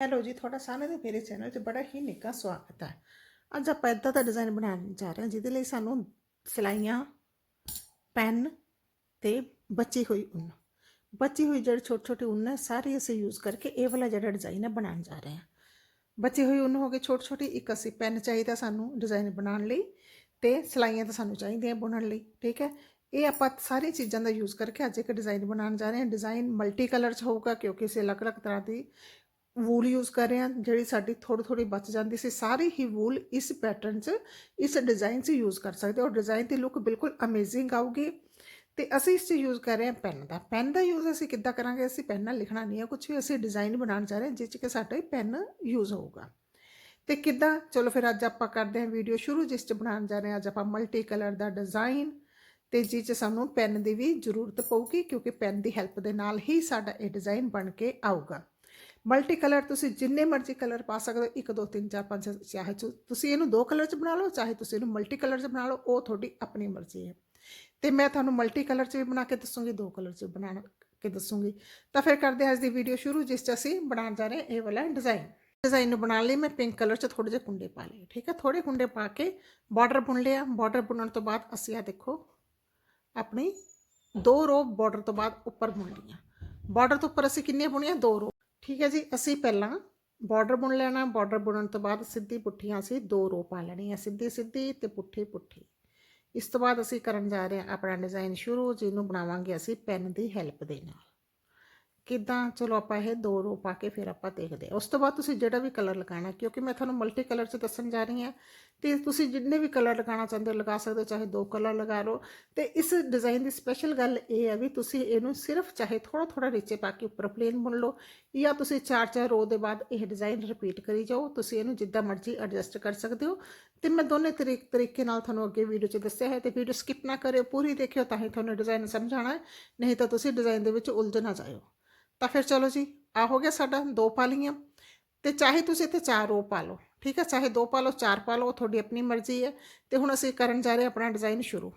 Hello ਜੀ, ਤੁਹਾਡਾ ਸਾਰਿਆਂ ਦਾ ਮੇਰੇ ਚੈਨਲ 'ਤੇ ਬੜਾ ਹੀ ਨਿੱਘਾ ਸਵਾਗਤ ਹੈ। ਅੱਜ ਆਪਾਂ ਇੱਦਾਂ ਦਾ ਡਿਜ਼ਾਈਨ ਬਣਾਉਣ ਜਾ ਰਹੇ ਹਾਂ, ਜਿਹਦੇ ਲਈ ਸਾਨੂੰ ਸਿਲਾਈਆਂ, ਪੈਨ ਤੇ ਬਚੀ ਹੋਈ ਉੱਨ। ਬਚੀ ਹੋਈ ਜਿਹੜੀ ਛੋਟੀ ਛੋਟੀ ਉੱਨ ਹੈ, ਸਾਰੀ ਅਸੀਂ ਯੂਜ਼ ਕਰਕੇ ਇਹ ਵਾਲਾ ਜਿਹੜਾ ਡਿਜ਼ਾਈਨ ਹੈ ਬਣਾਉਣ ਜਾ ਰਹੇ ਹਾਂ। ਬਚੀ ਹੋਈ ਉੱਨ ਹੋ ਗਈ ਛੋਟੀ ਛੋਟੀ ਇੱਕ ਅਸੀਂ ਪੈਨ ਚਾਹੀਦਾ ਸਾਨੂੰ ਡਿਜ਼ਾਈਨ ਬਣਾਉਣ ਲਈ ਤੇ ਸਿਲਾਈਆਂ ਤਾਂ ਸਾਨੂੰ ਚਾਹੀਦੀਆਂ ਬੁਣਨ ਲਈ, ਠੀਕ ਹੈ? ਇਹ ਆਪਾਂ ਸਾਰੀ ਚੀਜ਼ਾਂ ਦਾ ਯੂਜ਼ ਕਰਕੇ ਅੱਜ ਇੱਕ ਡਿਜ਼ਾਈਨ ਬਣਾਉਣ ਜਾ ਰਹੇ ਹਾਂ। ਡਿਜ਼ਾਈਨ ਮਲਟੀ ਕਲਰ 'ਚ ਹੋਊਗਾ ਕਿਉਂਕਿ ਅਸੀਂ ਅਲੱਗ-ਅਲੱਗ ਤਰ੍ਹਾਂ ਦੀ ਵੂਲ ਯੂਜ਼ ਕਰ ਰਹੇ ਹਾਂ, ਜਿਹੜੀ ਸਾਡੀ ਥੋੜੀ ਥੋੜੀ ਬਚ ਜਾਂਦੀ ਸੀ, ਸਾਰੀ ਹੀ ਵੂਲ ਇਸ ਪੈਟਰਨ 'ਚ, ਇਸ ਡਿਜ਼ਾਈਨ 'ਚ ਯੂਜ਼ ਕਰ ਸਕਦੇ ਔਰ ਡਿਜ਼ਾਈਨ ਦੀ ਲੁੱਕ ਬਿਲਕੁਲ ਅਮੇਜ਼ਿੰਗ ਆਊਗੀ। ਤੇ ਅਸੀਂ ਇਸ 'ਚ ਯੂਜ਼ ਕਰ ਰਹੇ ਹਾਂ ਪੈਨ ਦਾ। ਪੈਨ ਦਾ ਯੂਜ਼ ਅਸੀਂ ਕਿੱਦਾਂ ਕਰਾਂਗੇ? ਅਸੀਂ ਪੈਨ ਨਾਲ ਲਿਖਣਾ ਨਹੀਂ ਹੈ ਕੁਝ ਵੀ ਅਸੀਂ ਡਿਜ਼ਾਈਨ ਬਣਾਉਣ ਜਾ ਰਹੇ ਹਾਂ, ਜਿਸ 'ਚ ਕਿ ਸਾਡਾ ਪੈਨ ਯੂਜ਼ ਹੋਊਗਾ। ਤੇ ਕਿੱਦਾਂ? ਚਲੋ ਫਿਰ ਅੱਜ ਆਪਾਂ ਕਰਦੇ ਹਾਂ ਵੀਡੀਓ ਸ਼ੁਰੂ, ਜਿਸ 'ਚ ਬਣਾਉਣ ਜਾ ਰਹੇ ਹਾਂ। ਅੱਜ ਆਪਾਂ ਮਲਟੀ ਕਲਰ ਦਾ ਡਿਜ਼ਾਈਨ ਤੇ ਜਿਸ 'ਚ ਸਾਨੂੰ ਪੈਨ ਦੀ ਵੀ ਜ਼ਰੂਰਤ ਪਊਗੀ, ਕਿਉਂਕਿ ਪੈਨ ਦੀ ਹੈਲਪ ਦੇ ਨਾਲ ਹੀ ਸਾਡਾ ਇਹ ਡਿਜ਼ਾਈਨ ਬਣ ਕੇ ਆਊਗਾ। ਮਲਟੀ ਕਲਰ ਤੁਸੀਂ ਜਿੰਨੇ ਮਰਜ਼ੀ ਕਲਰ ਪਾ ਸਕਦੇ ਹੋ 1 2 3 4 5 ਚਾਹੇ ਤੁ- ਤੁਸੀਂ ਇਹਨੂੰ ਦੋ ਕਲਰ 'ਚ ਬਣਾ ਲਓ, ਚਾਹੇ ਤੁਸੀਂ ਇਹਨੂੰ ਮਲਟੀ ਕਲਰ 'ਚ ਬਣਾ ਲਓ, ਉਹ ਤੁਹਾਡੀ ਆਪਣੀ ਮਰਜ਼ੀ ਹੈ। ਤੇ ਮੈਂ ਤੁਹਾਨੂੰ ਮਲਟੀ ਕਲਰ 'ਚ ਵੀ ਬਣਾ ਕੇ ਦੱਸੂਗੀ, ਦੋ ਕਲਰ 'ਚ ਬਣਾ ਕੇ ਦੱਸੂਗੀ। ਤਾਂ ਫਿਰ ਕਰਦੇ ਹਾਂ ਅੱਜ ਦੀ ਵੀਡੀਓ ਸ਼ੁਰੂ, ਜਿਸ 'ਚ ਅਸੀਂ ਬਣਾਉਣ ਜਾ ਰਹੇ ਹਾਂ ਇਹ ਵਾਲਾ ਡਿਜ਼ਾਈਨ ਡਿਜ਼ਾਈਨ ਨੂੰ ਬਣਾਉਣ ਲਈ ਮੈਂ ਪਿੰਕ ਕਲਰ 'ਚ ਥੋੜੇ ਜਿਹੇ ਕੁੰਡੇ ਪਾ ਲਏ, ਠੀਕ ਹੈ? ਥੋੜੇ ਕੁੰਡੇ ਪਾ ਕੇ ਬਾਰਡਰ ਬੁਣ ਲਿਆ। ਬਾਰਡਰ ਬੁਣਨ ਤੋਂ ਬਾਅਦ ਅਸੀਂ ਆ ਦੇਖੋ, ਆਪਣੀ ਦੋ ਰੋ ਬਾਰਡਰ ਤੋਂ ਬਾਅਦ ਉੱਪਰ ਬੁਣ ਲਈਆਂ। ਬਾਰਡਰ ਤੋਂ ਉੱਪਰ ਅਸੀਂ ਕਿੰਨੀਆਂ ਬੁਣੀਆਂ? ਦੋ ਰੋ ਠੀਕ ਹੈ ਜੀ, ਅਸੀਂ ਪਹਿਲਾਂ ਬਾਰਡਰ ਬੁਣ ਲੈਣਾ ਬਾਰਡਰ ਬੁਣਨ ਤੋਂ ਬਾਅਦ ਸਿੱਧੀ ਪੁੱਠੀਆਂ ਅਸੀਂ ਦੋ ਰੋ ਪਾ ਲੈਣੀ ਹੈ, ਸਿੱਧੀ ਸਿੱਧੀ ਤੇ ਪੁੱਠੀ ਪੁੱਠੀ। ਇਸ ਤੋਂ ਬਾਅਦ ਅਸੀਂ ਕਰਨ ਜਾ ਰਹੇ ਹਾਂ ਆਪਣਾ ਡਿਜ਼ਾਈਨ ਸ਼ੁਰੂ, ਜਿਹਨੂੰ ਬਣਾਵਾਂਗੇ ਅਸੀਂ ਪੈਨ ਦੀ ਹੈਲਪ ਦੇ ਨਾਲ। ਕਿੱਦਾਂ ਚਲੋ ਆਪਾਂ ਇਹ ਦੋ ਰੋ ਪਾ ਕੇ ਫਿਰ ਆਪਾਂ ਦੇਖਦੇ ਹਾਂ। ਉਸ ਤੋਂ ਬਾਅਦ ਤੁਸੀਂ ਜਿਹੜਾ ਵੀ ਕਲਰ ਲਗਾਉਣਾ, ਕਿਉਂਕਿ ਮੈਂ ਤੁਹਾਨੂੰ ਮਲਟੀ ਕਲਰ 'ਚ ਦੱਸਣ ਜਾ ਰਹੀ ਹਾਂ, ਤੇ ਤੁਸੀਂ ਜਿੰਨੇ ਵੀ ਕਲਰ ਲਗਾਉਣਾ ਚਾਹੁੰਦੇ ਹੋ ਲਗਾ ਸਕਦੇ ਹੋ, ਚਾਹੇ ਦੋ ਕਲਰ ਲਗਾ ਲਓ। ਤੇ ਇਸ ਡਿਜ਼ਾਈਨ ਦੀ ਸਪੈਸ਼ਲ ਗੱਲ ਇਹ ਹੈ ਵੀ ਤੁਸੀਂ ਇਹਨੂੰ ਸਿਰਫ ਚਾਹੇ ਥੋੜਾ ਥੋੜਾ ਨੀਚੇ ਪਾ ਕੇ ਉੱਪਰ ਪਲੇਨ ਬੁਣ ਲਓ, ਜਾਂ ਤੁਸੀਂ ਚਾਰ ਚਾਰ ਰੋ ਦੇ ਬਾਅਦ ਇਹ ਡਿਜ਼ਾਈਨ ਰਿਪੀਟ ਕਰੀ ਜਾਓ। ਤੁਸੀਂ ਇਹਨੂੰ ਜਿੱਦਾਂ ਮਰਜ਼ੀ ਐਡਜਸਟ ਕਰ ਸਕਦੇ ਹੋ। ਤੇ ਮੈਂ ਦੋਨੇ ਤਰੀਕ, ਤਰੀਕੇ ਨਾਲ ਤੁਹਾਨੂੰ ਅੱਗੇ ਵੀਡੀਓ 'ਚ ਦੱਸਿਆ ਹੈ, ਤੇ ਵੀਡੀਓ ਸਕਿਪ ਨਾ ਕਰਿਓ, ਪੂਰੀ ਦੇਖਿਓ ਤਾਂ ਹੀ ਤੁਹਾਨੂੰ ਡਿਜ਼ਾਈਨ ਸਮਝ ਆਣਾ ਨਹੀਂ ਤਾਂ ਤੁਸੀਂ ਡਿਜ਼ਾਈਨ ਦੇ ਵਿੱਚ ਉਲਝ ਨਾ ਜਾਇਓ। ਤਾਂ ਫਿਰ ਚਲੋ ਜੀ, ਆ ਹੋ ਗਿਆ ਸਾਡਾ, ਦੋ ਪਾ ਲਈਆਂ ਤੇ ਚਾਹੇ ਤੁਸੀਂ ਇੱਥੇ ਚਾਰ ਰੋ ਪਾ ਲਓ, ਠੀਕ ਹੈ? ਚਾਹੇ ਦੋ ਪਾ ਲਓ, ਚਾਰ ਪਾ ਲਓ ਤੁਹਾਡੀ ਆਪਣੀ ਮਰਜ਼ੀ ਹੈ। ਤੇ ਹੁਣ ਅਸੀਂ ਕਰਨ ਜਾ ਰਹੇ ਹਾਂ ਆਪਣਾ ਡਿਜ਼ਾਈਨ ਸ਼ੁਰੂ।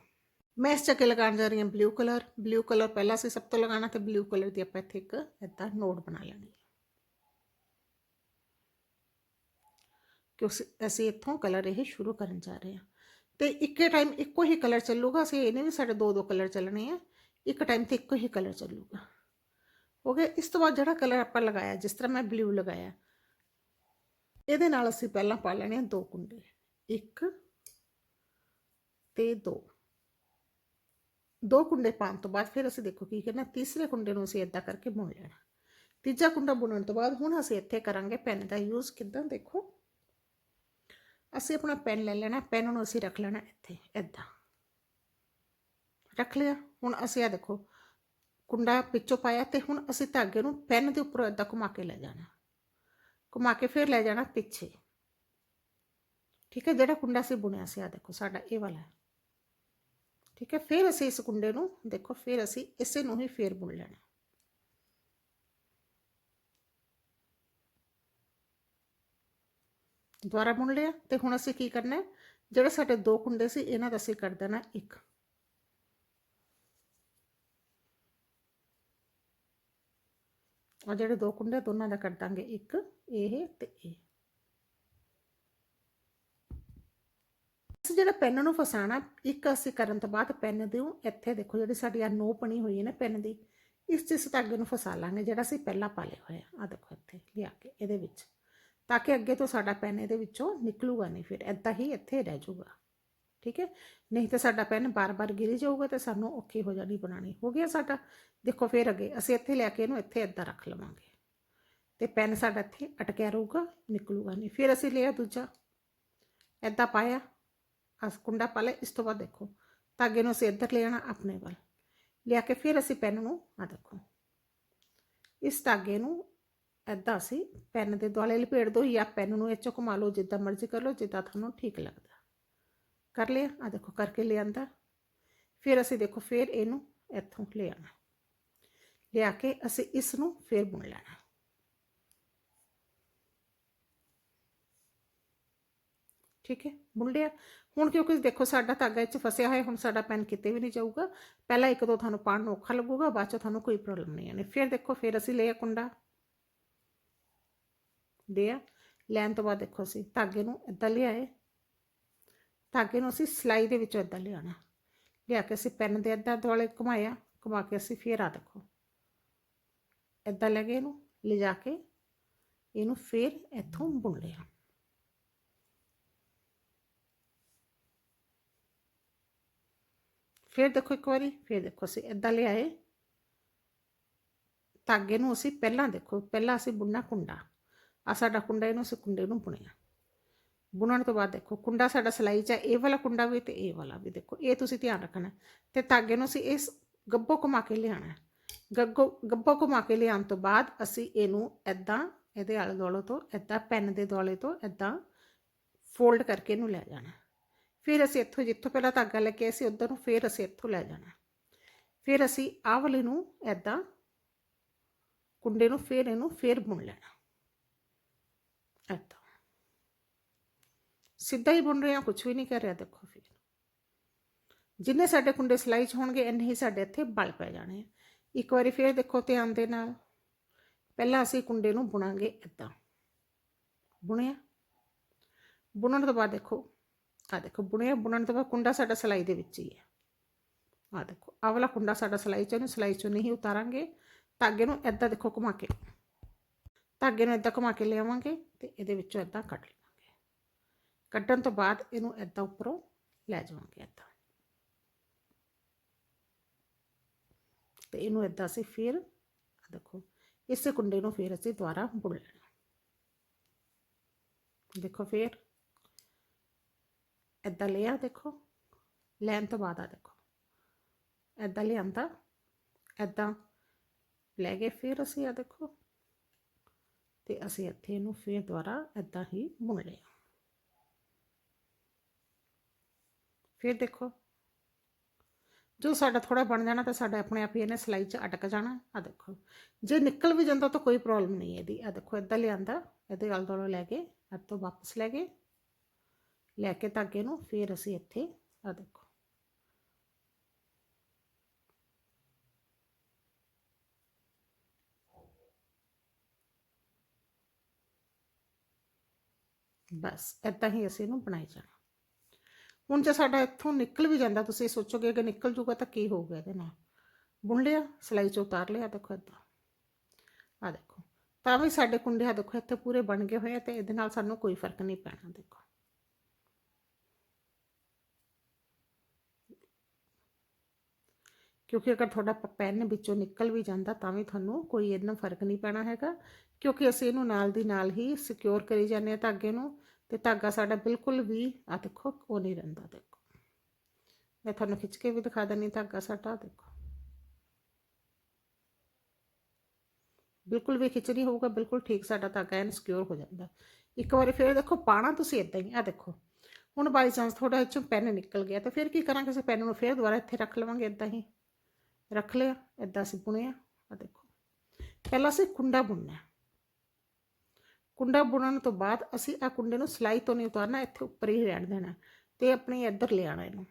ਮੈਂ ਇਸ ਚੱਕੇ ਲਗਾਉਣ ਜਾ ਰਹੀ ਹਾਂ ਬਲੂ ਕਲਰ ਬਲੂ ਕਲਰ ਪਹਿਲਾਂ ਅਸੀਂ ਸਭ ਤੋਂ ਲਗਾਉਣਾ ਤੇ ਬਲੂ ਕਲਰ ਦੀ ਆਪਾਂ ਇੱਥੇ ਇੱਕ ਇਦਾਂ ਨੋਟ ਬਣਾ ਲੈਣੀ ਹੈ। ਕਿਉਂਕਿ ਅਸੀਂ ਇੱਥੋਂ ਕਲਰ ਇਹ ਸ਼ੁਰੂ ਕਰਨ ਜਾ ਰਹੇ ਹਾਂ। ਤੇ ਇੱਕੇ ਟਾਈਮ ਇੱਕੋ ਹੀ ਕਲਰ ਚੱਲੂਗਾ, ਅਸੀਂ ਇਹਨੇ ਵੀ ਸਾਡੇ ਦੋ ਦੋ ਕਲਰ ਚੱਲਣੇ ਆ। ਇੱਕ ਟਾਈਮ ਤੇ ਇੱਕੋ ਹੀ ਕਲਰ ਚੱਲੂਗਾ। ਹੋ ਗਿਆ। ਇਸ ਤੋਂ ਬਾਅਦ ਜਿਹੜਾ ਕਲਰ ਆਪਾਂ ਲਗਾਇਆ, ਜਿਸ ਤਰ੍ਹਾਂ ਮੈਂ ਬਲੂ ਲਗਾਇਆ, ਇਹਦੇ ਨਾਲ ਅਸੀਂ ਪਹਿਲਾਂ ਪਾ ਲੈਣੇ ਆ ਦੋ ਕੁੰਡੇ। ਇੱਕ ਤੇ ਦੋ। ਦੋ ਕੁੰਡੇ ਪਾਉਣ ਤੋਂ ਬਾਅਦ ਫਿਰ ਅਸੀਂ ਦੇਖੋ ਕੀ ਕਰਨਾ, ਤੀਸਰੇ ਕੁੰਡੇ ਨੂੰ ਅਸੀਂ ਇਦਾਂ ਕਰਕੇ ਬੁਣ ਲੈਣਾ। ਤੀਜਾ ਕੁੰਡਾ ਬੁਣਨ ਤੋਂ ਬਾਅਦ ਹੁਣ ਅਸੀਂ ਇੱਥੇ ਕਰਾਂਗੇ ਪੈਨ ਦਾ ਯੂਜ਼ ਕਿਦਾਂ ਦੇਖੋ? ਅਸੀਂ ਆਪਣਾ ਪੈਨ ਲੈ ਲੈਣਾ ਪੈਨ ਨੂੰ ਅਸੀਂ ਰੱਖ ਲੈਣਾ ਇੱਥੇ ਇਦਾਂ ਰੱਖ ਲਿਆ। ਹੁਣ ਅਸੀਂ ਆ ਦੇਖੋ ਕੁੰਡਾ ਪਿੱਛੋਂ ਪਾਇਆ ਤੇ ਹੁਣ ਅਸੀਂ ਧਾਗੇ ਨੂੰ ਪੈਨ ਦੇ ਉੱਪਰੋਂ ਇਦਾਂ ਘੁਮਾ ਕੇ ਲੈ ਜਾਣਾ। ਘੁਮਾ ਕੇ ਫਿਰ ਲੈ ਜਾਣਾ ਪਿੱਛੇ। ਠੀਕ ਹੈ, ਜਿਹੜਾ ਕੁੰਡਾ ਅਸੀਂ ਬੁਣਿਆ ਸੀ ਆ ਦੇਖੋ ਸਾਡਾ ਇਹ ਵਾਲਾ। ਠੀਕ ਹੈ, ਫਿਰ ਅਸੀਂ ਇਸ ਕੁੰਡੇ ਨੂੰ ਦੇਖੋ, ਫਿਰ ਅਸੀਂ ਇਸੇ ਨੂੰ ਹੀ ਫੇਰ ਬੁਣ ਲੈਣਾ। ਦੁਬਾਰਾ ਬੁਣ ਲਿਆ ਤੇ ਹੁਣ ਅਸੀਂ ਕੀ ਕਰਨਾ ਹੈ, ਜਿਹੜੇ ਸਾਡੇ ਦੋ ਕੁੰਡੇ ਸੀ, ਇਹਨਾਂ ਦਾ ਅਸੀਂ ਕਰ ਦੇਣਾ ਇੱਕ। ਆ ਜਿਹੜੇ ਦੋ ਕੁੰਡੇ ਦੋਨਾਂ ਦਾ ਕਰ ਦਾਂਗੇ ਇੱਕ, ਇਹ ਤੇ ਇਹ। ਅਸੀਂ ਜਿਹੜਾ ਪੈਨ ਨੂੰ ਫਸਾਣਾ, ਇੱਕ ਅਸੀਂ ਕਰਨ ਤੋਂ ਬਾਅਦ ਪੈਨ ਦੇ ਇੱਥੇ ਦੇਖੋ ਜਿਹੜੀ ਸਾਡੀ ਆ ਨੋ ਬਣੀ ਹੋਈ ਹੈ ਨਾ ਪੈਨ ਦੀ, ਇਸ ਚ ਇਸ ਧਾਗੇ ਨੂੰ ਫਸਾ ਲਾਂਗੇ, ਜਿਹੜਾ ਅਸੀਂ ਪਹਿਲਾਂ ਪਾ ਲਿਆ ਹੋਇਆ ਆ ਦੇਖੋ ਇੱਥੇ, ਲਿਆ ਕੇ ਇਹਦੇ ਵਿੱਚ। ਤਾਂ ਕਿ ਅੱਗੇ ਤੋਂ ਸਾਡਾ ਪੈਨ ਇਹਦੇ ਵਿੱਚੋਂ ਨਿਕਲੂਗਾ ਨਹੀਂ, ਫਿਰ ਐਦਾਂ ਹੀ ਇੱਥੇ ਰਹਿ ਜਾਊਗਾ। ਠੀਕ ਹੈ? ਨਹੀਂ ਤਾਂ ਸਾਡਾ ਪੈਨ ਬਾਰ-ਬਾਰ ਗਿਰੀ ਜਾਊਗਾ ਤੇ ਸਾਨੂੰ ਔਖੀ ਹੋ ਜਾਣੀ ਬਣਾਣੀ ਹੋ ਗਿਆ ਸਾਡਾ? ਦੇਖੋ ਫਿਰ ਅੱਗੇ, ਅਸੀਂ ਇੱਥੇ ਲੈ ਕੇ ਇਹਨੂੰ ਇੱਥੇ ਇੱਦਾਂ ਰੱਖ ਲਵਾਂਗੇ। ਤੇ ਪੈਨ ਸਾਡਾ ਇੱਥੇ ਅਟਕਿਆ ਰਹੂਗਾ, ਨਿਕਲੂਗਾ ਨਹੀਂ। ਫਿਰ ਅਸੀਂ ਲਿਆ ਦੂਜਾ। ਇੱਦਾਂ ਪਾਇਆ। ਅਸ ਕੁੰਡਾ ਪਾ ਲਿਆ। ਇਸ ਤੋਂ ਬਾਅਦ ਦੇਖੋ। ਧਾਗੇ ਨੂੰ ਅਸੀਂ ਇੱਧਰ ਲੈ ਆਣਾ ਆਪਣੇ ਵੱਲ। ਲਿਆ ਕੇ ਫਿਰ ਅਸੀਂ ਪੈਨ ਨੂੰ ਆ ਦੇਖੋ। ਇਸ ਧਾਗੇ ਨੂੰ ਇੱਦਾਂ ਅਸੀਂ ਪੈਨ ਦੇ ਦੁਆਲੇ ਲਪੇਟ ਦੋ ਜਾਂ ਪੈਨ ਨੂੰ ਇਹ ਚੋਂ ਘੁਮਾ ਲਓ, ਜਿੱਦਾਂ ਮਰਜ਼ੀ ਕਰ ਲਓ, ਜਿੱਦਾਂ ਤੁਹਾਨੂੰ ਠੀਕ ਲੱਗਦਾ। ਕਰ ਲਿਆ ਆ ਦੇਖੋ ਕਰਕੇ ਲਿਆਂਦਾ। ਫਿਰ ਅਸੀਂ ਦੇਖੋ ਫਿਰ ਇਹਨੂੰ ਇੱਥੋਂ ਲੈ ਲਿਆ ਕੇ ਅਸੀਂ ਇਸ ਨੂੰ ਫਿਰ ਬੁਣ ਲੈਣਾ। ਠੀਕ ਹੈ, ਬੁਣ ਲਿਆ। ਹੁਣ ਕਿਉਂਕਿ ਦੇਖੋ ਸਾਡਾ ਧਾਗਾ ਇੱਥੇ ਫਸਿਆ ਹੋਇਆ, ਹੁਣ ਸਾਡਾ ਪੈਨ ਕਿਤੇ ਵੀ ਨਹੀਂ ਜਾਊਗਾ। ਪਹਿਲਾਂ ਇੱਕ ਦੋ ਤੁਹਾਨੂੰ ਪਾਣ ਨੂੰ ਔਖਾ ਲੱਗੂਗਾ, ਬਾਅਦ ਚ ਤੁਹਾਨੂੰ ਕੋਈ ਪ੍ਰੋਬਲਮ ਨਹੀਂ ਆਣੀ ਫਿਰ ਦੇਖੋ, ਫਿਰ ਅਸੀਂ ਲਿਆ ਕੁੰਡਾ। ਲਿਆ। ਲੈਣ ਤੋਂ ਬਾਅਦ ਦੇਖੋ ਅਸੀਂ ਧਾਗੇ ਨੂੰ ਇਦਾਂ ਲਿਆਏ। ਧਾਗੇ ਨੂੰ ਅਸੀਂ ਸਿਲਾਈ ਦੇ ਵਿੱਚੋਂ ਇਦਾਂ ਲਿਆਣਾ ਲਿਆ ਕੇ ਅਸੀਂ ਪੈਨ ਦੇ ਅੱਧਾ ਦੁਆਲੇ ਘੁਮਾਇਆ, ਘੁਮਾ ਕੇ ਅਸੀਂ ਫੇਰ ਆ ਦੇਖੋ। ਇਦਾਂ ਲੈ ਕੇ ਇਹਨੂੰ ਲਿਜਾ ਕੇ ਇਹਨੂੰ ਫੇਰ ਇੱਥੋਂ ਬੁਣ ਲਿਆ। ਫਿਰ ਦੇਖੋ ਇੱਕ ਵਾਰੀ, ਫਿਰ ਦੇਖੋ ਅਸੀਂ ਇਦਾਂ ਲਿਆਏ। ਧਾਗੇ ਨੂੰ ਅਸੀਂ ਪਹਿਲਾਂ ਦੇਖੋ, ਪਹਿਲਾਂ ਅਸੀਂ ਬੁਣਨਾ ਕੁੰਡਾ। ਆ ਸਾਡਾ ਕੁੰਡਾ ਇਹਨੂੰ ਅਸੀਂ ਕੁੰਡੇ ਨੂੰ ਬੁਣਿਆ। ਬੁਣਨ ਤੋਂ ਬਾਅਦ ਦੇਖੋ, ਕੁੰਡਾ ਸਾਡਾ ਸਲਾਈ 'ਚ ਹੈ, ਇਹ ਵਾਲਾ ਕੁੰਡਾ ਵੀ ਤੇ ਇਹ ਵਾਲਾ ਵੀ ਦੇਖੋ, ਇਹ ਤੁਸੀਂ ਧਿਆਨ ਰੱਖਣਾ। ਤੇ ਧਾਗੇ ਨੂੰ ਅਸੀਂ ਇਸ ਗੱਬੋ ਘੁਮਾ ਕੇ ਲਿਆਣਾ ਗੱਗੋ ਗੱਬੋ ਘੁਮਾ ਕੇ ਲਿਆਉਣ ਤੋਂ ਬਾਅਦ ਅਸੀਂ ਇਹਨੂੰ ਐਦਾਂ ਇਹਦੇ ਆਲੇ ਦੁਆਲੇ ਤੋਂ ਐਦਾਂ ਪੈਨ ਦੇ ਦੁਆਲੇ ਤੋਂ ਐਦਾਂ ਫੋਲਡ ਕਰਕੇ ਇਹਨੂੰ ਲੈ ਜਾਣਾ। ਫਿਰ ਅਸੀਂ ਇੱਥੋਂ, ਜਿੱਥੋਂ ਪਹਿਲਾਂ ਧਾਗਾ ਲੈ ਕੇ ਆਏ ਸੀ, ਉਧਰ ਨੂੰ ਫਿਰ ਅਸੀਂ ਇੱਥੋਂ ਲੈ ਜਾਣਾ। ਫਿਰ ਅਸੀਂ ਆਹ ਵਾਲੇ ਨੂੰ ਐਦਾਂ ਕੁੰਡੇ ਨੂੰ ਫਿਰ ਇਹਨੂੰ ਫਿਰ ਬੁਣ ਲੈਣਾ। ਐਦਾਂ ਸਿੱਧਾ ਹੀ ਬੁਣ ਰਿਹਾ ਕੁਝ ਵੀ ਨਹੀਂ ਕਰ ਰਿਹਾ, ਦੇਖੋ ਫਿਰ। ਜਿੰਨੇ ਸਾਡੇ ਕੁੰਡੇ ਸਿਲਾਈ 'ਚ ਹੋਣਗੇ, ਇੰਨੇ ਹੀ ਸਾਡੇ ਇੱਥੇ ਬਲ ਪੈ ਜਾਣੇ ਆ। ਇੱਕ ਵਾਰੀ ਫਿਰ ਦੇਖੋ ਧਿਆਨ ਦੇ ਨਾਲ। ਪਹਿਲਾਂ ਅਸੀਂ ਕੁੰਡੇ ਨੂੰ ਬੁਣਾਂਗੇ ਇਦਾਂ ਬੁਣਿਆ? ਬੁਣਨ ਤੋਂ ਬਾਅਦ ਦੇਖੋ ਆ ਦੇਖੋ, ਬੁਣਿਆ, ਬੁਣਨ ਤੋਂ ਬਾਅਦ ਕੁੰਡਾ ਸਾਡਾ ਸਿਲਾਈ ਦੇ ਵਿੱਚ ਹੀ ਹੈ। ਆ ਦੇਖੋ, ਆਹ ਵਾਲਾ ਕੁੰਡਾ ਸਾਡਾ ਸਿਲਾਈ 'ਚ ਉਹਨੂੰ ਸਲਾਈ 'ਚੋਂ ਨਹੀਂ ਉਤਾਰਾਂਗੇ। ਧਾਗੇ ਨੂੰ ਇਦਾਂ ਦੇਖੋ ਘੁਮਾ ਕੇ। ਧਾਗੇ ਨੂੰ ਇਦਾਂ ਘੁਮਾ ਕੇ ਲਿਆਵਾਂਗੇ ਤੇ ਇਹਦੇ ਵਿੱਚੋਂ ਇਦਾਂ ਕੱਢ ਲਵਾਂਗੇ ਕੱਢਣ ਤੋਂ ਬਾਅਦ ਇਹਨੂੰ ਇਦਾਂ ਉੱਪਰੋਂ ਲੈ ਜਾਵਾਂਗੇ ਇਦਾਂ ਤੇ ਇਹਨੂੰ ਇਦਾਂ ਅਸੀਂ ਫਿਰ ਦੇਖੋ, ਇਸੇ ਕੁੰਡੇ ਨੂੰ ਫਿਰ ਅਸੀਂ ਦੁਬਾਰਾ ਬੁਣ ਲੈਣਾ। ਦੇਖੋ ਫਿਰ ਇਦਾਂ ਲਿਆ ਦੇਖੋ, ਲੈਣ ਤੋਂ ਬਾਅਦ ਆ ਦੇਖੋ। ਇਦਾਂ ਲਿਆਂਦਾ ਇਦਾਂ ਲੈ ਗਏ ਫਿਰ ਅਸੀਂ ਆ ਦੇਖੋ। ਤੇ ਅਸੀਂ ਇੱਥੇ ਇਹਨੂੰ ਫਿਰ ਦੁਬਾਰਾ ਇਦਾਂ ਹੀ ਬੁਣ ਲਿਆ। ਫਿਰ ਦੇਖੋ। ਜੋ ਸਾਡਾ ਥੋੜਾ ਬਣ ਜਾਣਾ ਤਾਂ ਸਾਡਾ ਆਪਣੇ ਆਪ ਹੀ ਇਹਨੇ ਸਲਾਈ 'ਚ ਅਟਕ ਜਾਣਾ ਆ ਦੇਖੋ। ਜੇ ਨਿਕਲ ਵੀ ਜਾਂਦਾ ਤਾਂ ਕੋਈ ਪ੍ਰੋਬਲਮ ਨਹੀਂ ਹੈ ਇਹਦੀ। ਆ ਦੇਖੋ ਇਦਾਂ ਲਿਆਂਦਾ, ਇਹਦੇ ਆਲ ਦੋਲੋ ਲੈ ਕੇ ਇੱਥੋਂ ਵਾਪਸ ਲੈ ਗਏ। ਲੈ ਕੇ ਧਾਗੇ ਨੂੰ ਫਿਰ ਅਸੀਂ ਇੱਥੇ ਆ ਦੇਖੋ। ਬਸ ਇਦਾਂ ਹੀ ਅਸੀਂ ਇਹਨੂੰ ਬਣਾਈ ਜਾਣਾ। ਹੁਣ ਜੇ ਸਾਡਾ ਇੱਥੋਂ ਨਿਕਲ ਵੀ ਜਾਂਦਾ, ਤੁਸੀਂ ਸੋਚੋਗੇ ਕਿ ਨਿਕਲ ਜੂਗਾ ਤਾਂ ਕੀ ਹੋਊਗਾ ਇਹਦੇ ਨਾਲ। ਬੁਣ ਲਿਆ, ਸਲਾਈ ਚੋਂ ਉਤਾਰ ਲਿਆ, ਦੇਖੋ ਇਦਾਂ ਆ ਦੇਖੋ, ਤਾਂ ਵੀ ਸਾਡੇ ਕੁੰਡੇ ਆ, ਦੇਖੋ ਇੱਥੇ ਪੂਰੇ ਬਣ ਗਏ ਹੋਏ ਆ ਤੇ ਇਹਦੇ ਨਾਲ ਸਾਨੂੰ ਕੋਈ ਫ਼ਰਕ ਨਹੀਂ ਪੈਣਾ, ਦੇਖੋ। ਕਿਉਂਕਿ ਅਗਰ ਤੁਹਾਡਾ ਪੈਨ ਵਿੱਚੋਂ ਨਿਕਲ ਵੀ ਜਾਂਦਾ, ਤਾਂ ਵੀ ਤੁਹਾਨੂੰ ਕੋਈ ਇਹਦੇ ਫ਼ਰਕ ਨਹੀਂ ਪੈਣਾ ਹੈਗਾ। ਕਿਉਂਕਿ ਅਸੀਂ ਇਹਨੂੰ ਨਾਲ ਦੀ ਨਾਲ ਹੀ ਸਿਕਿਉਰ ਕਰੀ ਜਾਂਦੇ ਆ ਧਾਗੇ ਨੂੰ। ਤੇ ਧਾਗਾ ਸਾਡਾ ਬਿਲਕੁਲ ਵੀ ਆ ਦੇਖੋ, ਉਹ ਨਹੀਂ ਰਹਿੰਦਾ, ਦੇਖੋ। ਮੈਂ ਤੁਹਾਨੂੰ ਖਿੱਚ ਕੇ ਵੀ ਦਿਖਾ ਦਿੰਨੀ ਧਾਗਾ ਸਾਡਾ, ਦੇਖੋ। ਬਿਲਕੁਲ ਵੀ ਖਿੱਚ ਨਹੀਂ ਹੋਊਗਾ, ਬਿਲਕੁਲ ਠੀਕ ਸਾਡਾ ਧਾਗਾ ਐਨ ਸਿਕਿਉਰ ਹੋ ਜਾਂਦਾ। ਇੱਕ ਵਾਰੀ ਫਿਰ ਦੇਖੋ, ਪਾਣਾ ਤੁਸੀਂ ਇਦਾਂ ਹੀ ਆ ਦੇਖੋ। ਹੁਣ ਬਾਈ ਚਾਂਸ ਥੋੜਾ ਇੱਚੋਂ ਪੈਨ ਨਿਕਲ ਗਿਆ, ਤਾਂ ਫਿਰ ਕੀ ਕਰਾਂਗੇ ਅਸੀਂ ਪੈਨ ਨੂੰ ਫਿਰ ਦੁਬਾਰਾ ਇੱਥੇ ਰੱਖ ਲਵਾਂਗੇ ਇਦਾਂ ਹੀ। ਰੱਖ ਲਿਆ ਇਦਾਂ ਅਸੀਂ ਬੁਣਿਆ ਆ ਦੇਖੋ। ਪਹਿਲਾਂ ਅਸੀਂ ਕੁੰਡਾ ਬੁਣਨਾ ਹੈ। ਕੁੰਡਾ ਬੁਣਨ ਤੋਂ ਬਾਅਦ ਅਸੀਂ ਆ ਕੁੰਡੇ ਨੂੰ ਸਲਾਈ ਤੋਂ ਨਹੀਂ ਉਤਾਰਨਾ, ਇੱਥੇ ਉੱਪਰ ਹੀ ਰਹਿਣ ਦੇਣਾ ਤੇ ਆਪਣੀ ਇੱਧਰ ਲਿਆਣਾ ਇਹਨੂੰ।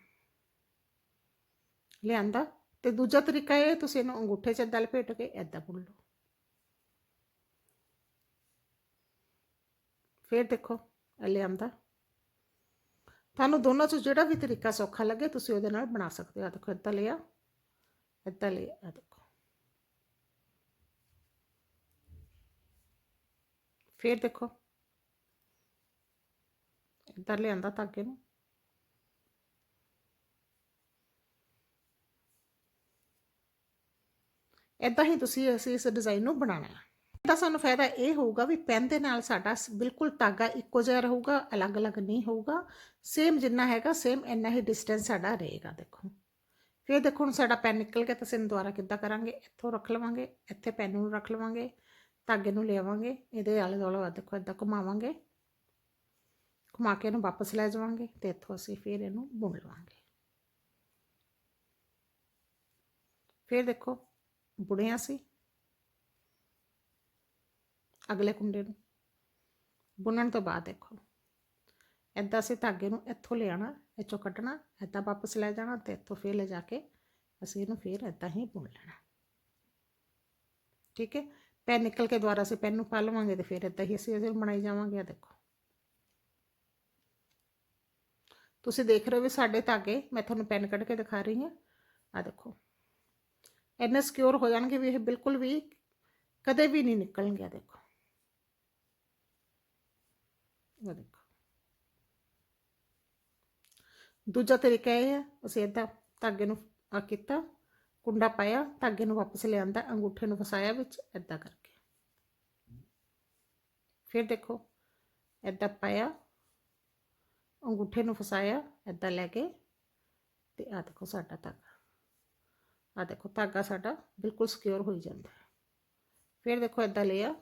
ਲਿਆਂਦਾ ਤੇ ਦੂਜਾ ਤਰੀਕਾ ਇਹ, ਤੁਸੀਂ ਇਹਨੂੰ ਅੰਗੂਠੇ 'ਚ ਏਦਾਂ ਲਪੇਟ ਕੇ ਏਦਾਂ ਬੁਣ ਲਓ। ਫਿਰ ਦੇਖੋ, ਇਹ ਲਿਆਂਦਾ। ਤੁਹਾਨੂੰ ਦੋਨਾਂ 'ਚੋਂ ਜਿਹੜਾ ਵੀ ਤਰੀਕਾ ਸੌਖਾ ਲੱਗੇ, ਤੁਸੀਂ ਉਹਦੇ ਨਾਲ ਬਣਾ ਸਕਦੇ ਹੋ। ਆ ਦੇਖੋ ਇੱਦਾਂ ਲਿਆ ਇੱਦਾਂ ਲਿਆ ਆ ਦੇਖੋ। ਫਿਰ ਦੇਖੋ। ਇੱਧਰ ਲਿਆਂਦਾ ਧਾਗੇ ਨੂੰ। ਇਦਾਂ ਹੀ ਤੁਸੀਂ ਅਸੀਂ ਇਸ ਡਿਜ਼ਾਈਨ ਨੂੰ ਬਣਾਉਣਾ ਹੈ। ਤਾਂ ਸਾਨੂੰ ਫਾਇਦਾ ਇਹ ਹੋਊਗਾ ਵੀ ਪੈਨ ਦੇ ਨਾਲ ਸਾਡਾ ਬਿਲਕੁਲ ਧਾਗਾ ਇੱਕੋ ਜਿਹਾ ਰਹੂਗਾ, ਅਲੱਗ-ਅਲੱਗ ਨਹੀਂ ਹੋਊਗਾ। ਸੇਮ ਜਿੰਨਾ ਹੈਗਾ ਸੇਮ ਇੰਨਾ ਹੀ ਡਿਸਟੈਂਸ ਸਾਡਾ ਰਹੇਗਾ, ਦੇਖੋ। ਫਿਰ ਦੇਖੋ ਹੁਣ ਸਾਡਾ ਪੈਨ ਨਿਕਲ ਗਿਆ ਤਾਂ ਅਸੀਂ ਇਹਨੂੰ ਦੁਬਾਰਾ ਕਿੱਦਾਂ ਕਰਾਂਗੇ? ਇੱਥੋਂ ਰੱਖ ਲਵਾਂਗੇ, ਇੱਥੇ ਪੈਨ ਨੂੰ ਰੱਖ ਲਵਾਂਗੇ। ਧਾਗੇ ਨੂੰ ਲਿਆਵਾਂਗੇ, ਇਹਦੇ ਆਲੇ ਦੁਆਲੇ ਆ ਦੇਖੋ ਇਦਾਂ ਘੁਮਾਵਾਂਗੇ। ਘੁਮਾ ਕੇ ਇਹਨੂੰ ਵਾਪਸ ਲੈ ਜਾਵਾਂਗੇ ਤੇ ਇੱਥੋਂ ਅਸੀਂ ਫਿਰ ਇਹਨੂੰ ਬੁਣ ਲਵਾਂਗੇ। ਫਿਰ ਦੇਖੋ, ਬੁਣਿਆ ਸੀ। ਅਗਲੇ ਕੁੰਡੇ ਨੂੰ। ਬੁਣਨ ਤੋਂ ਬਾਅਦ ਦੇਖੋ ਇਦਾਂ ਅਸੀਂ ਧਾਗੇ ਨੂੰ ਇੱਥੋਂ ਲਿਆਣਾ ਇੱਥੋਂ ਕੱਢਣਾ ਇਦਾਂ ਵਾਪਸ ਲੈ ਜਾਣਾ ਤੇ ਇੱਥੋਂ ਫਿਰ ਲੈ ਜਾ ਕੇ ਅਸੀਂ ਇਹਨੂੰ ਫਿਰ ਇਦਾਂ ਹੀ ਬੁਣ ਲੈਣਾ। ਠੀਕ ਹੈ? ਪੈਨ ਨਿਕਲ ਕੇ ਦੁਬਾਰਾ ਅਸੀਂ ਪੈਨ ਨੂੰ ਪਾ ਲਵਾਂਗੇ ਤੇ ਫਿਰ ਇਦਾਂ ਹੀ ਅਸੀਂ ਇਹਦੇ ਬਣਾਈ ਜਾਵਾਂਗੇ ਆ ਦੇਖੋ। ਤੁਸੀਂ ਦੇਖ ਰਹੇ ਹੋ ਵੀ ਸਾਡੇ ਧਾਗੇ, ਮੈਂ ਤੁਹਾਨੂੰ ਪੈਨ ਕੱਢ ਕੇ ਦਿਖਾ ਰਹੀ ਹਾਂ ਆ ਦੇਖੋ। ਇੰਨੇ ਸਿਕਿਉਰ ਹੋ ਜਾਣਗੇ ਵੀ ਇਹ ਬਿਲਕੁਲ ਵੀ ਕਦੇ ਵੀ ਨਹੀਂ ਨਿਕਲਣਗੇ ਆ ਦੇਖੋ। ਆ ਦੇਖੋ। ਦੂਜਾ ਤਰੀਕਾ ਇਹ ਹੈ, ਅਸੀਂ ਇਦਾਂ ਧਾਗੇ ਨੂੰ ਆ ਕੀਤਾ। ਕੁੰਡਾ ਪਾਇਆ, ਧਾਗੇ ਨੂੰ ਵਾਪਸ ਲਿਆਂਦਾ, ਅੰਗੂਠੇ ਨੂੰ ਫਸਾਇਆ ਵਿੱਚ ਇਦਾਂ ਕਰਕੇ। ਫਿਰ ਦੇਖੋ ਇਦਾਂ ਪਾਇਆ, ਅੰਗੂਠੇ ਨੂੰ ਫਸਾਇਆ ਇਦਾਂ ਲੈ ਕੇ, ਤੇ ਆ ਦੇਖੋ ਸਾਡਾ ਧਾਗਾ। ਆ ਦੇਖੋ, ਧਾਗਾ ਸਾਡਾ ਬਿਲਕੁਲ ਸਿਕਿਉਰ ਹੋਈ ਜਾਂਦਾ ਹੈ। ਫਿਰ ਦੇਖੋ ਇਦਾਂ ਲਿਆ।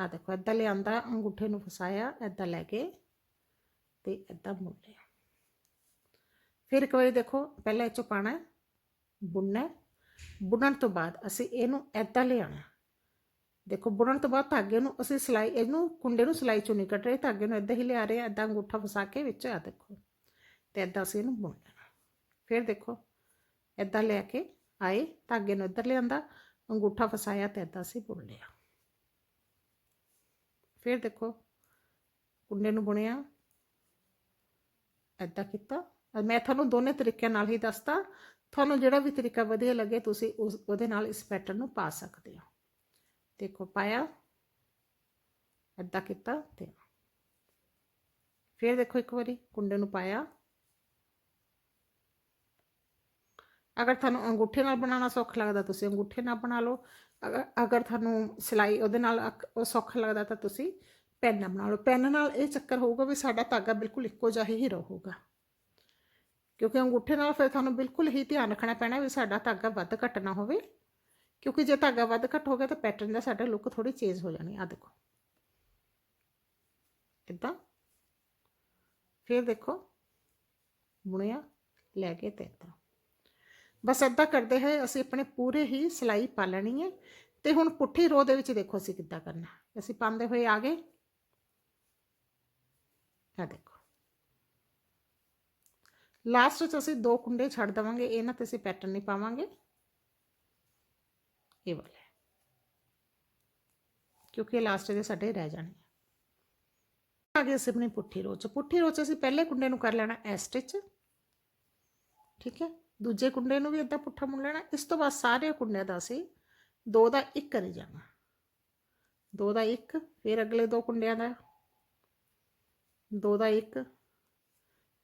ਆ ਦੇਖੋ ਇਦਾਂ ਲਿਆਂਦਾ, ਅੰਗੂਠੇ ਨੂੰ ਫਸਾਇਆ ਇਦਾਂ ਲੈ ਕੇ, ਤੇ ਇਦਾਂ ਮੁੜ ਲਿਆ। ਫਿਰ ਇੱਕ ਵਾਰੀ ਦੇਖੋ, ਪਹਿਲਾਂ ਇਹ ਚੋਂ ਪਾਣਾ ਬੁਣਨਾ ਬੁਣਨ ਤੋਂ ਬਾਅਦ ਅਸੀਂ ਇਹਨੂੰ ਇਦਾਂ ਲਿਆਣਾ ਦੇਖੋ, ਬੁਣਨ ਤੋਂ ਬਾਅਦ ਧਾਗੇ ਨੂੰ ਅਸੀਂ ਸਿਲਾਈ, ਇਹਨੂੰ ਕੁੰਡੇ ਨੂੰ ਸਿਲਾਈ ਚੋਂ ਨਹੀਂ ਕੱਟ ਰਹੇ, ਧਾਗੇ ਨੂੰ ਇਦਾਂ ਹੀ ਲਿਆ ਰਹੇ ਆ ਅੰਗੂਠਾ ਫਸਾ ਕੇ ਵਿੱਚ ਆ ਦੇਖੋ। ਤੇ ਇਦਾਂ ਅਸੀਂ ਇਹਨੂੰ ਬੁਣ ਲੈਣਾ। ਫਿਰ ਦੇਖੋ ਇਦਾਂ ਲੈ ਕੇ ਆਏ, ਧਾਗੇ ਨੂੰ ਇੱਧਰ ਲਿਆਂਦਾ, ਅੰਗੂਠਾ ਫਸਾਇਆ ਤੇ ਇਦਾਂ ਅਸੀਂ ਬੁਣ ਲਿਆ। ਫਿਰ ਦੇਖੋ, ਕੁੰਡੇ ਨੂੰ ਬੁਣਿਆ ਇਦਾਂ ਕੀਤਾ। ਮੈਂ ਤੁਹਾਨੂੰ ਦੋਨੇ ਤਰੀਕਿਆਂ ਨਾਲ ਹੀ ਦੱਸਤਾ ਤੁਹਾਨੂੰ ਜਿਹੜਾ ਵੀ ਤਰੀਕਾ ਵਧੀਆ ਲੱਗੇ, ਤੁਸੀਂ ਉਸ, ਉਹਦੇ ਨਾਲ ਇਸ ਪੈਟਰਨ ਨੂੰ ਪਾ ਸਕਦੇ ਹੋ। ਦੇਖੋ, ਪਾਇਆ ਇਦਾਂ ਕੀਤਾ ਤੇ ਫਿਰ ਦੇਖੋ ਇੱਕ ਵਾਰੀ ਕੁੰਡੇ ਨੂੰ ਪਾਇਆ। ਅਗਰ ਤੁਹਾਨੂੰ ਅੰਗੂਠੇ ਨਾਲ ਬਣਾਉਣਾ ਸੌਖਾ ਲੱਗਦਾ, ਤੁਸੀਂ ਅੰਗੂਠੇ ਨਾਲ ਬਣਾ ਲਓ। ਅਗਰ ਅਗਰ ਤੁਹਾਨੂੰ ਸਿਲਾਈ ਉਹਦੇ ਨਾਲ ਉਹ ਸੌਖਾ ਲੱਗਦਾ ਤਾਂ ਤੁਸੀਂ ਪੈਨ ਨਾਲ ਬਣਾ ਲਓ। ਪੈਨ ਨਾਲ ਇਹ ਚੱਕਰ ਹੋਊਗਾ ਵੀ ਸਾਡਾ ਧਾਗਾ ਬਿਲਕੁਲ ਇੱਕੋ ਜਿਹਾ ਹੀ ਰਹੂਗਾ। ਕਿਉਂਕਿ ਅੰਗੂਠੇ ਨਾਲ ਫਿਰ ਤੁਹਾਨੂੰ ਬਿਲਕੁਲ ਹੀ ਧਿਆਨ ਰੱਖਣਾ ਪੈਣਾ ਵੀ ਸਾਡਾ ਧਾਗਾ ਵੱਧ ਘੱਟ ਨਾ ਹੋਵੇ। ਕਿਉਂਕਿ ਜੇ ਧਾਗਾ ਵੱਧ ਘੱਟ ਹੋ ਗਿਆ ਤਾਂ ਪੈਟਰਨ ਦਾ ਸਾਡਾ ਲੁੱਕ ਥੋੜੀ ਚੇਂਜ ਹੋ ਜਾਣੀ। ਆ ਦੇਖੋ। ਇਦਾਂ। ਫਿਰ ਦੇਖੋ। ਬੁਣਿਆ, ਲੈ ਕੇ ਤੇ ਏਦਾਂ ਬਸ ਏਦਾਂ ਕਰਦੇ ਹੋਏ ਅਸੀਂ ਆਪਣੇ ਪੂਰੇ ਹੀ ਸਿਲਾਈ ਪਾ ਲੈਣੀ ਹੈ। ਤੇ ਹੁਣ ਪੁੱਠੀ ਰੋ ਦੇ ਵਿੱਚ ਦੇਖੋ ਅਸੀਂ ਕਿੱਦਾਂ ਕਰਨਾ। ਅਸੀਂ ਪਾਉਂਦੇ ਹੋਏ ਆ ਗਏ। ਆ ਦੇਖੋ। ਲਾਸਟ ਵਿੱਚ ਅਸੀਂ ਦੋ ਕੁੰਡੇ ਛੱਡ ਦਵਾਂਗੇ ਇਹਨਾਂ ਤੇ ਅਸੀਂ ਪੈਟਰਨ ਨਹੀਂ ਪਾਵਾਂਗੇ। ਇਹ ਵਾਲੇ ਕਿਉਂਕਿ ਲਾਸਟ ਦੇ ਸਾਡੇ ਰਹਿ ਜਾਣੇ ਆ। ਗਏ ਅਸੀਂ ਆਪਣੀ ਪੁੱਠੀ ਰੋਚ ਪੁੱਠੀ ਰੋਚ ਅਸੀਂ ਪਹਿਲੇ ਕੁੰਡੇ ਨੂੰ ਕਰ ਲੈਣਾ ਐ ਸਟਿਚ ਠੀਕ ਹੈ? ਦੂਜੇ ਕੁੰਡੇ ਨੂੰ ਵੀ ਇਦਾਂ ਪੁੱਠਾ ਮੁੜ ਲੈਣਾ। ਇਸ ਤੋਂ ਬਾਅਦ ਸਾਰੇ ਕੁੰਡਿਆਂ ਦਾ ਅਸੀਂ ਦੋ ਦਾ ਇੱਕ ਕਰੀ ਜਾਣਾ। ਦੋ ਦਾ ਇੱਕ, ਫਿਰ ਅਗਲੇ ਦੋ ਕੁੰਡਿਆਂ ਦਾ। ਦੋ ਦਾ ਇੱਕ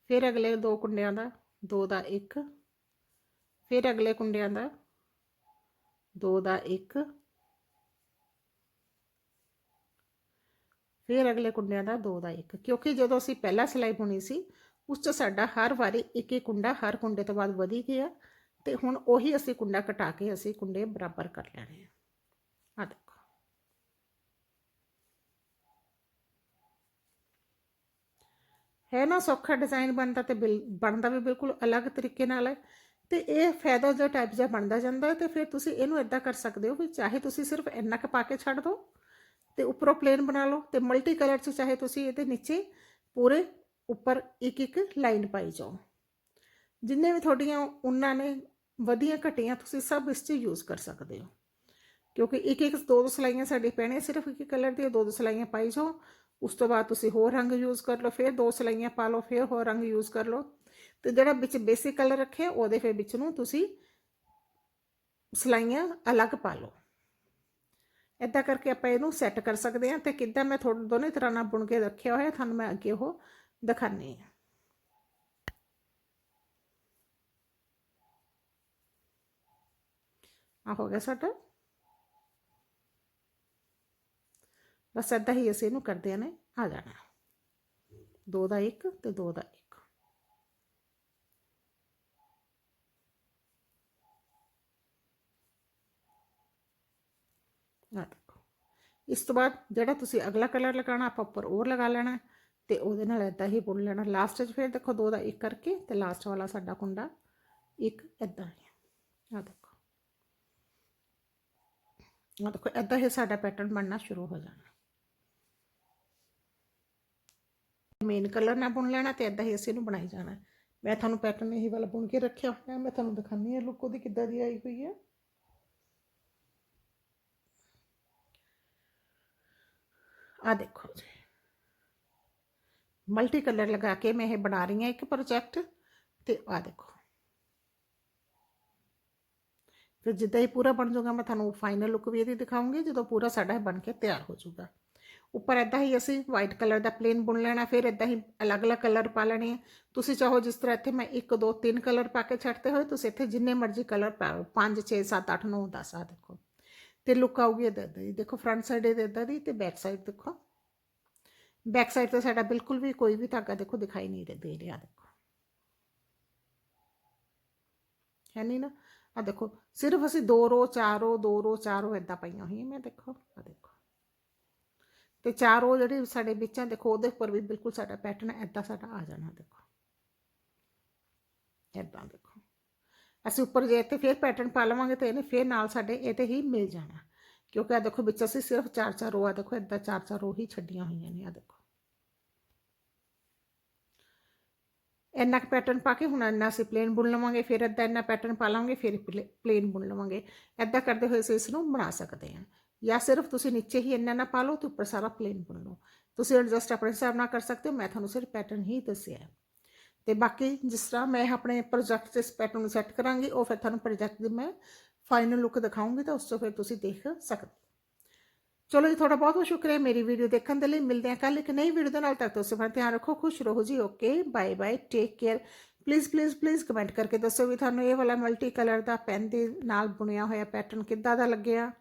ਫਿਰ ਅਗਲੇ ਦੋ ਕੁੰਡਿਆਂ ਦਾ ਦੋ ਦਾ ਇੱਕ, ਫਿਰ ਅਗਲੇ ਕੁੰਡਿਆਂ ਦਾ ਦੋ ਦਾ ਇੱਕ, ਫਿਰ ਅਗਲੇ ਕੁੰਡਿਆਂ ਦਾ ਦੋ ਦਾ ਇੱਕ। ਕਿਉਂਕਿ ਜਦੋਂ ਅਸੀਂ ਪਹਿਲਾਂ ਸਿਲਾਈ ਬੁਣੀ ਸੀ, ਉਸ 'ਚ ਸਾਡਾ ਹਰ ਵਾਰੀ ਇੱਕ ਇੱਕ ਕੁੰਡਾ ਹਰ ਕੁੰਡੇ ਤੋਂ ਬਾਅਦ ਵਧੀ ਗਿਆ ਤੇ ਹੁਣ ਉਹੀ ਅਸੀਂ ਕੁੰਡਾ ਘਟਾ ਕੇ ਅਸੀਂ ਕੁੰਡੇ ਬਰਾਬਰ ਕਰ ਲੈਣੇ ਆ ਦੇਖੋ ਹੈ ਨਾ ਸੌਖਾ ਡਿਜ਼ਾਈਨ ਬਣਦਾ ਤੇ ਬਿਲ- ਬਣਦਾ ਵੀ ਬਿਲਕੁਲ ਅਲੱਗ ਤਰੀਕੇ ਨਾਲ ਹੈ। ਤੇ ਇਹ ਫਾਇਦਾ ਜਿਹਾ ਟਾਈਪ ਜਿਹਾ ਬਣਦਾ ਜਾਂਦਾ ਹੈ ਤੇ ਫਿਰ ਤੁਸੀਂ ਇਹਨੂੰ ਇਦਾਂ ਕਰ ਸਕਦੇ ਹੋ ਵੀ ਚਾਹੇ ਤੁਸੀਂ ਸਿਰਫ ਇੰਨਾ ਕੁ ਪਾ ਕੇ ਛੱਡ ਦਿਓ ਤੇ ਉੱਪਰੋਂ ਪਲੇਨ ਬਣਾ ਲਓ ਤੇ ਮਲਟੀ ਕਲਰ 'ਚ ਚਾਹੇ ਤੁਸੀਂ ਇਹਦੇ ਨੀਚੇ ਪੂਰੇ ਉੱਪਰ ਇੱਕ ਇੱਕ ਲਾਈਨ ਪਾਈ ਜਾਓ। ਜਿੰਨੇ ਵੀ ਤੁਹਾਡੀਆਂ ਉਹਨਾਂ ਨੇ ਵਧੀਆ ਘਟੀਆਂ ਤੁਸੀਂ ਸਭ ਇਸ 'ਚ ਯੂਜ਼ ਕਰ ਸਕਦੇ ਹੋ। ਕਿਉਂਕਿ ਇੱਕ ਇੱਕ ਦੋ ਦੋ ਸਲਾਈਆਂ ਸਾਡੀ ਪੈਣੀਆਂ, ਸਿਰਫ ਇੱਕ ਕਲਰ ਦੀਆਂ ਦੋ ਦੋ ਸਲਾਈਆਂ ਪਾਈ ਜਾਓ ਉਸ ਤੋਂ ਬਾਅਦ ਤੁਸੀਂ ਹੋਰ ਰੰਗ ਯੂਜ਼ ਕਰ ਲਓ, ਫਿਰ ਦੋ ਸਲਾਈਆਂ ਪਾ ਲਓ, ਫਿਰ ਹੋਰ ਰੰਗ ਯੂਜ਼ ਕਰ ਲਓ। ਤੇ ਜਿਹੜਾ ਵਿੱਚ ਬੇਸਿਕ ਕਲਰ ਰੱਖਿਆ ਉਹਦੇ ਫਿਰ ਵਿੱਚ ਨੂੰ ਤੁਸੀਂ ਸਲਾਈਆਂ ਅਲੱਗ ਪਾ ਲਓ। ਇਦਾਂ ਕਰਕੇ ਆਪਾਂ ਇਹਨੂੰ ਸੈੱਟ ਕਰ ਸਕਦੇ ਹਾਂ ਤੇ ਕਿੱਦਾਂ ਮੈਂ ਤੁਹਾਡੇ ਦੋਨੇ ਤਰ੍ਹਾਂ ਨਾਲ ਬੁਣ ਕੇ ਰੱਖਿਆ ਹੋਇਆ, ਤੁਹਾਨੂੰ ਮੈਂ ਅੱਗੇ ਉਹ ਦਿਖਾਣੀ ਹੈ। ਆ ਹੋ ਗਿਆ ਸਾਡਾ ਬਸ ਏਦਾਂ ਹੀ ਅਸੀਂ ਇਹਨੂੰ ਕਰਦਿਆਂ ਨੇ, ਆ ਜਾਣਾ। ਦੋ ਦਾ ਇੱਕ ਤੇ ਦੋ ਦਾ ਇੱਕ। ਆ ਦੇਖੋ। ਇਸ ਤੋਂ ਬਾਅਦ ਜਿਹੜਾ ਤੁਸੀਂ ਅਗਲਾ ਕਲਰ ਲਗਾਉਣਾ, ਆਪਾਂ ਉੱਪਰ ਹੋਰ ਲਗਾ ਲੈਣਾ ਹੈ ਤੇ ਉਹਦੇ ਨਾਲ ਏਦਾਂ ਹੀ ਬੁਣ ਲੈਣਾ। ਲਾਸਟ 'ਚ ਫਿਰ ਦੇਖੋ ਦੋ ਦਾ ਇੱਕ ਕਰਕੇ ਤੇ ਲਾਸਟ ਵਾਲਾ ਸਾਡਾ ਕੁੰਡਾ ਇੱਕ ਏਦਾਂ ਹੈ ਆ ਦੇਖੋ। ਆ ਦੇਖੋ, ਏਦਾਂ ਹੀ ਸਾਡਾ ਪੈਟਰਨ ਬਣਨਾ ਸ਼ੁਰੂ ਹੋ ਜਾਣਾ। मेन कलर ने बुन लेना तो इदा ही असं बनाई जाना मैं थोड़ा पैटर्न यही वाला बुन के रखे हो मैं थोड़ा दिखाई हूँ लुको की आई हुई है आ जी मल्टी कलर लगा के मैं ये बना रही हूँ एक प्रोजेक्ट तो आ देखो जिदा ही पूरा बन जूगा मैं थोड़ा फाइनल लुक भी ये दिखाऊँगी जो पूरा साढ़ा बन के तैयार हो जूगा ਉੱਪਰ ਇਦਾਂ ਹੀ ਅਸੀਂ ਵਾਈਟ ਕਲਰ ਦਾ ਪਲੇਨ ਬੁਣ ਲੈਣਾ, ਫਿਰ ਇਦਾਂ ਹੀ ਅਲੱਗ-ਅਲੱਗ ਕਲਰ ਪਾ ਲੈਣੇ ਆ। ਤੁਸੀਂ ਚਾਹੋ ਜਿਸ ਤਰ੍ਹਾਂ ਇੱਥੇ ਮੈਂ 1 2 3 ਕਲਰ ਪਾ ਕੇ ਛੱਡਤੇ ਹੋਏ, ਤੁਸੀਂ ਇੱਥੇ ਜਿੰਨੇ ਮਰਜ਼ੀ ਕਲਰ ਪਾਓ 5 6 7 8 9 10 ਆ ਦੇਖੋ। ਤੇ ਲੁੱਕ ਆਊਗੀ ਇਦਾਂ ਦੀ। ਦੇਖੋ ਫਰੰਟ ਸਾਈਡ ਇਹਦੇ ਇਦਾਂ ਦੀ ਤੇ ਬੈਕ ਸਾਈਡ ਦੇਖੋ। ਬੈਕ ਸਾਈਡ ਤੇ ਸਾਡਾ ਬਿਲਕੁਲ ਵੀ ਕੋਈ ਵੀ ਧਾਗਾ ਦੇਖੋ ਦਿਖਾਈ ਨਹੀਂ ਦੇ ਰਿਹਾ ਦੇਖੋ। ਹੈ ਨਹੀਂ ਨਾ? ਆ ਦੇਖੋ। ਸਿਰਫ ਅਸੀਂ ਦੋ ਰੋ, ਚਾਰ ਰੋ, ਦੋ ਰੋ, ਚਾਰ ਰੋ ਇਦਾਂ ਪਈਆਂ ਹੋਈਆਂ ਮੈਂ, ਦੇਖੋ ਆ ਦੇਖੋ। ਤੇ ਚਾਰ ਰੋ ਜਿਹੜੇ ਸਾਡੇ ਵਿੱਚਾਂ ਦੇਖੋ ਉਹਦੇ ਉੱਪਰ ਵੀ ਬਿਲਕੁਲ ਸਾਡਾ ਪੈਟਰਨ ਇਦਾਂ ਸਾਡਾ ਆ ਜਾਣਾ, ਦੇਖੋ। ਇਦਾਂ ਦੇਖੋ। ਅਸੀਂ ਉੱਪਰ ਜੇ ਇੱਥੇ ਫੇਰ ਪੈਟਰਨ ਪਾ ਲਵਾਂਗੇ ਤੇ ਇਹਨੇ ਫੇਰ ਨਾਲ ਸਾਡੇ ਇਹਦੇ ਹੀ ਮਿਲ ਜਾਣਾ। ਕਿਉਂਕਿ ਆ ਦੇਖੋ ਵਿੱਚ ਅਸੀਂ ਸਿਰਫ ਚਾਰ ਚਾਰ ਰੋ ਆ, ਦੇਖੋ ਇਦਾਂ ਚਾਰ ਚਾਰ ਰੋ ਹੀ ਛੱਡੀਆਂ ਹੋਈਆਂ ਨੇ ਆ ਦੇਖੋ। ਇੰਨਾ ਕੁ ਪੈਟਰਨ ਪਾ ਕੇ ਹੁਣ ਇੰਨਾ ਅਸੀਂ ਪਲੇਨ ਬੁਣ ਲਵਾਂਗੇ, ਫਿਰ ਇੱਦਾਂ ਇੰਨਾ ਪੈਟਰਨ ਪਾ ਲਾਂਗੇ, ਫਿਰ ਪਲੇਨ ਬੁਣ ਲਵਾਂਗੇ। ਇੱਦਾਂ ਕਰਦੇ ਹੋਏ ਅਸੀਂ ਇਸ ਨੂੰ ਬਣਾ ਸਕਦੇ ਹਾਂ। ਜਾਂ ਸਿਰਫ ਤੁਸੀਂ ਨੀਚੇ ਹੀ ਇੰਨਾ ਨਾ ਪਾ ਲਓ ਤੇ ਉੱਪਰ ਸਾਰਾ ਪਲੇਨ ਬਣ ਲਓ ਤੁਸੀਂ ਐਡਜਸਟ ਆਪਣੇ ਹਿਸਾਬ ਨਾਲ ਕਰ ਸਕਦੇ ਹੋ ਮੈਂ ਤੁਹਾਨੂੰ ਸਿਰਫ ਪੈਟਰਨ ਹੀ ਦੱਸਿਆ ਹੈ ਤੇ ਬਾਕੀ ਜਿਸ ਤਰ੍ਹਾਂ ਮੈਂ ਆਪਣੇ ਪ੍ਰੋਜੈਕਟ 'ਚ ਇਸ ਪੈਟਰਨ ਨੂੰ ਸੈੱਟ ਕਰਾਂਗੀ ਉਹ ਫਿਰ ਤੁਹਾਨੂੰ ਪ੍ਰੋਜੈਕਟ ਦੀ ਮੈਂ ਫਾਈਨਲ ਲੁੱਕ ਦਿਖਾਉਂਗੀ ਤਾਂ ਉਸ ਤੋਂ ਫਿਰ ਤੁਸੀਂ ਦੇਖ ਸਕਦੇ ਚਲੋ ਜੀ ਤੁਹਾਡਾ ਬਹੁਤ ਬਹੁਤ ਸ਼ੁਕਰੀਆ ਮੇਰੀ ਵੀਡੀਓ ਦੇਖਣ ਦੇ ਲਈ ਮਿਲਦੇ ਹਾਂ ਕੱਲ ਇੱਕ ਨਈ ਵੀਡੀਓ ਦੇ ਨਾਲ ਤੱਕ ਤੁਸੀਂ ਆਪਣਾ ਧਿਆਨ ਰੱਖੋ ਖੁਸ਼ ਰਹੋ ਜੀ okay bye bye take care please please please comment ਕਰਕੇ ਦੱਸੋ ਵੀ ਤੁਹਾਨੂੰ ਇਹ ਵਾਲਾ ਮਲਟੀ ਕਲਰ ਦਾ ਪੈਨ ਦੇ ਨਾਲ ਬੁਣਿਆ ਹੋਇਆ ਪੈਟਰਨ ਕਿੱਦਾਂ ਦਾ ਲੱਗਿਆ।